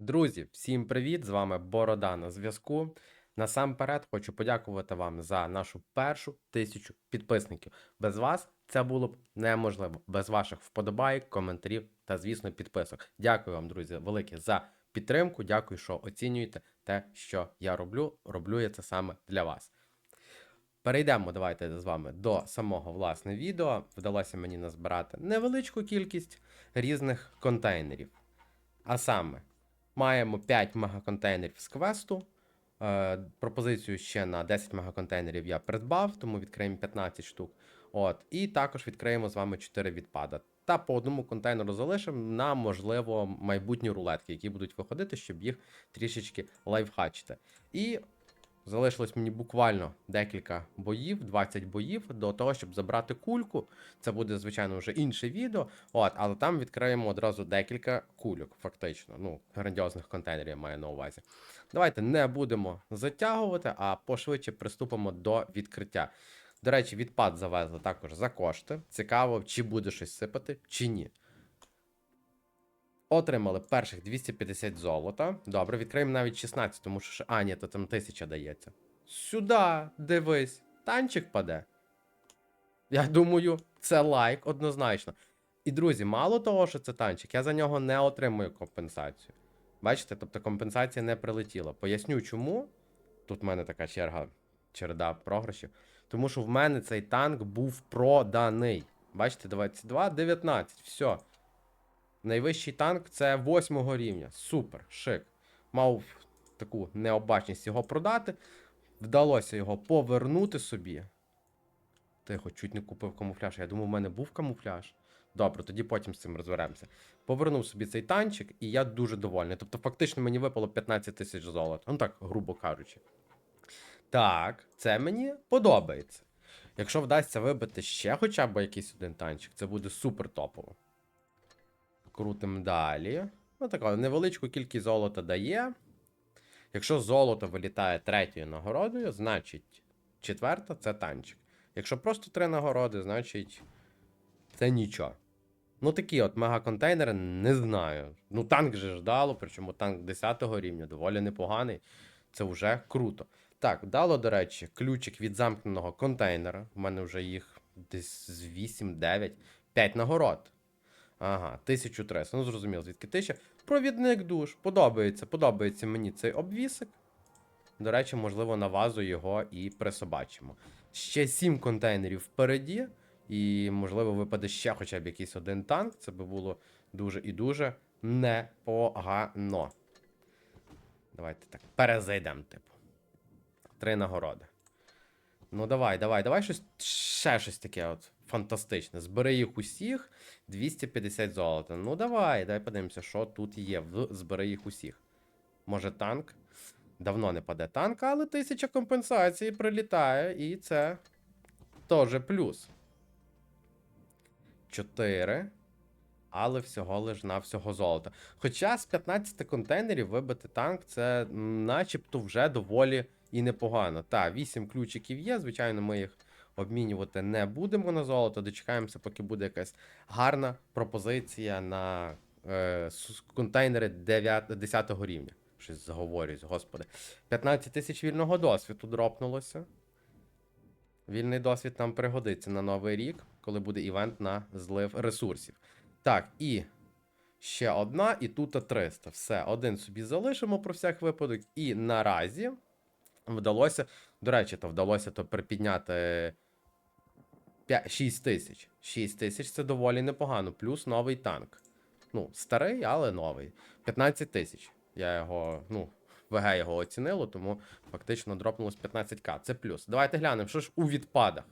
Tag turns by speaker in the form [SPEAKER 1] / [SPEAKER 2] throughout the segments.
[SPEAKER 1] Друзі, всім привіт! З вами Борода на зв'язку. Насамперед хочу подякувати вам за нашу першу тисячу підписників. Без вас це було б неможливо. Без ваших вподобайок, коментарів та, звісно, підписок. Дякую вам, друзі, велике за підтримку. Дякую, що оцінюєте те, що я роблю. Роблю я це саме для вас. Перейдемо, давайте з вами до самого власне відео. Вдалося мені назбирати невеличку кількість різних контейнерів. А саме, маємо 5 мегаконтейнерів з квесту. Е, пропозицію ще на 10 мегаконтейнерів я придбав, тому відкриємо 15 штук. От, і також відкриємо з вами 4 відпада. Та по одному контейнеру залишимо на, можливо, майбутні рулетки, які будуть виходити, щоб їх трішечки лайфхачити. І залишилось мені буквально декілька боїв, 20 боїв до того, щоб забрати кульку. Це буде, звичайно, вже інше відео. От, але там відкриємо одразу декілька кульок, фактично. Ну, грандіозних контейнерів я маю на увазі. Давайте не будемо затягувати, а пошвидше приступимо до відкриття. До речі, відпад завезли також за кошти. Цікаво, чи буде щось сипати, чи ні. Отримали перших 250 золота. Добре, відкриємо навіть 16, тому що. А, ні, то там 1000 дається. Сюди, дивись, танчик паде. Я думаю, це лайк однозначно. І, друзі, мало того, що це танчик, я за нього не отримую компенсацію. Бачите, тобто компенсація не прилетіла. Поясню чому. Тут в мене така черга, череда програшів. Тому що в мене цей танк був проданий. Бачите, 22, 19. Все. Найвищий танк це 8 рівня. Супер, шик. Мав таку необачність його продати. Вдалося його повернути собі. Тихо, чуть не купив камуфляж. Я думав, у мене був камуфляж. Добре, тоді потім з цим розберемося. Повернув собі цей танчик, і я дуже довольний. Тобто, фактично, мені випало 15 тисяч золота. Ну так, грубо кажучи. Так, це мені подобається. Якщо вдасться вибити ще хоча б якийсь один танчик, це буде супер топово. Крутим далі. Ну, така невеличку кількість золота дає. Якщо золото вилітає третьою нагородою, значить четверта це танчик. Якщо просто три нагороди, значить це нічого. Ну, такі от мегаконтейнери, не знаю. Ну, танк же ж дало, причому танк 10 рівня, доволі непоганий. Це вже круто. Так, дало, до речі, ключик від замкненого контейнера. У мене вже їх десь 8-9, 5 нагород. Ага, 1300. Ну, зрозуміло, звідки 1000. Провідник душ. Подобається, подобається мені цей обвісик. До речі, можливо, на вазу його і присобачимо. Ще 7 контейнерів впереді, і, можливо, випаде ще хоча б якийсь один танк. Це би було дуже і дуже непогано. Давайте так, перезайдемо, типу. Три нагороди. Ну, давай, давай, давай щось ще щось таке от фантастичне. Збери їх усіх 250 золота. Ну, давай, давай подивимося, що тут є в збери їх усіх. Може, танк? Давно не паде танк, але тисяча компенсацій прилітає, і це теж плюс. 4. Але всього лиш на всього золота. Хоча з 15 контейнерів вибити танк, це начебто вже доволі і непогано. Та, 8 ключиків є, звичайно, ми їх обмінювати не будемо на золото. Дочекаємося, поки буде якась гарна пропозиція на е, контейнери 9, 10 рівня. Щось заговорюсь, господи. 15 тисяч вільного досвіду дропнулося. Вільний досвід нам пригодиться на новий рік, коли буде івент на злив ресурсів. Так, і ще одна, і тут 300. Все, один собі залишимо про всяк випадок. І наразі вдалося. До речі, то вдалося то припідняти 6 тисяч. 6 тисяч це доволі непогано. Плюс новий танк. Ну, старий, але новий. 15 тисяч. Я його, ну, ВГ його оцінило, тому фактично дропнулось 15к. Це плюс. Давайте глянемо, що ж у відпадах.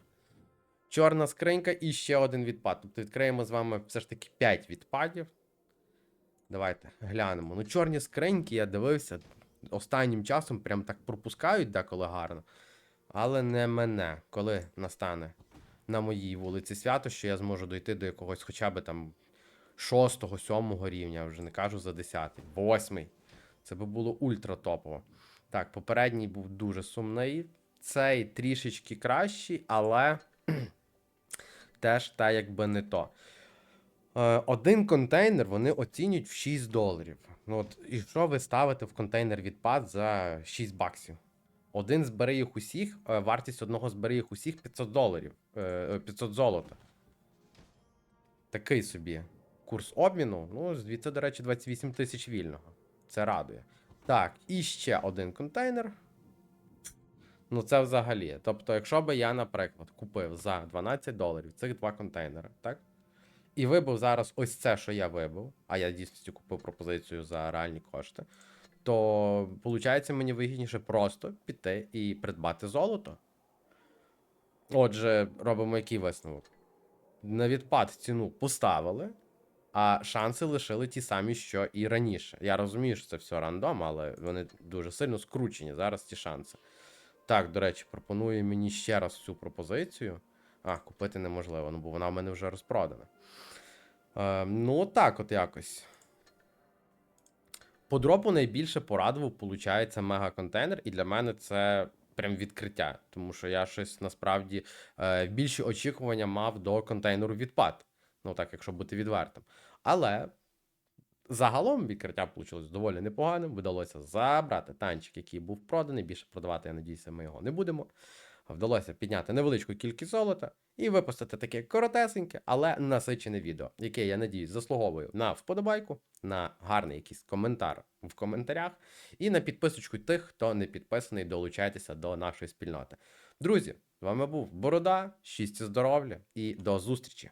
[SPEAKER 1] Чорна скринька і ще один відпад. Тобто відкриємо з вами все ж таки 5 відпадів. Давайте глянемо. Ну, чорні скриньки, я дивився, останнім часом прям так пропускають деколи гарно. Але не мене, коли настане на моїй вулиці свято, що я зможу дойти до якогось хоча б там 6-7 рівня, вже не кажу за 10, 8. Це би було ультра топово. Так, попередній був дуже сумний. Цей трішечки кращий, але теж та якби не то. Е, один контейнер вони оцінюють в 6 доларів. Ну, от, і що ви ставите в контейнер відпад за 6 баксів? Один збери їх усіх, е, вартість одного збери їх усіх 500 доларів. е, е, 500 золота. Такий собі курс обміну. Ну, звідси, до речі, 28 тисяч вільного. Це радує. Так, і ще один контейнер. Ну, це взагалі. Тобто, якщо би я, наприклад, купив за 12 доларів цих два контейнери, так? І вибив зараз ось це, що я вибив, а я дійсно купив пропозицію за реальні кошти, то виходить мені вигідніше просто піти і придбати золото. Отже, робимо який висновок? На відпад ціну поставили, а шанси лишили ті самі, що і раніше. Я розумію, що це все рандом, але вони дуже сильно скручені зараз ці шанси. Так, до речі, пропонує мені ще раз цю пропозицію. А, купити неможливо, ну бо вона в мене вже розпродана. Е, ну, так, от якось. По дропу найбільше порадував, виходить, мега-контейнер, і для мене це прям відкриття. Тому що я щось насправді е, більші очікування мав до контейнеру відпад. Ну так, якщо бути відвертим. Але загалом відкриття вийшло доволі непоганим. Вдалося забрати танчик, який був проданий. Більше продавати, я надіюся, ми його не будемо. Вдалося підняти невеличку кількість золота і випустити таке коротесеньке, але насичене відео, яке, я надіюсь, заслуговую на вподобайку, на гарний якийсь коментар в коментарях і на підписочку тих, хто не підписаний, долучайтеся до нашої спільноти. Друзі, з вами був Борода, щастя здоров'я і до зустрічі!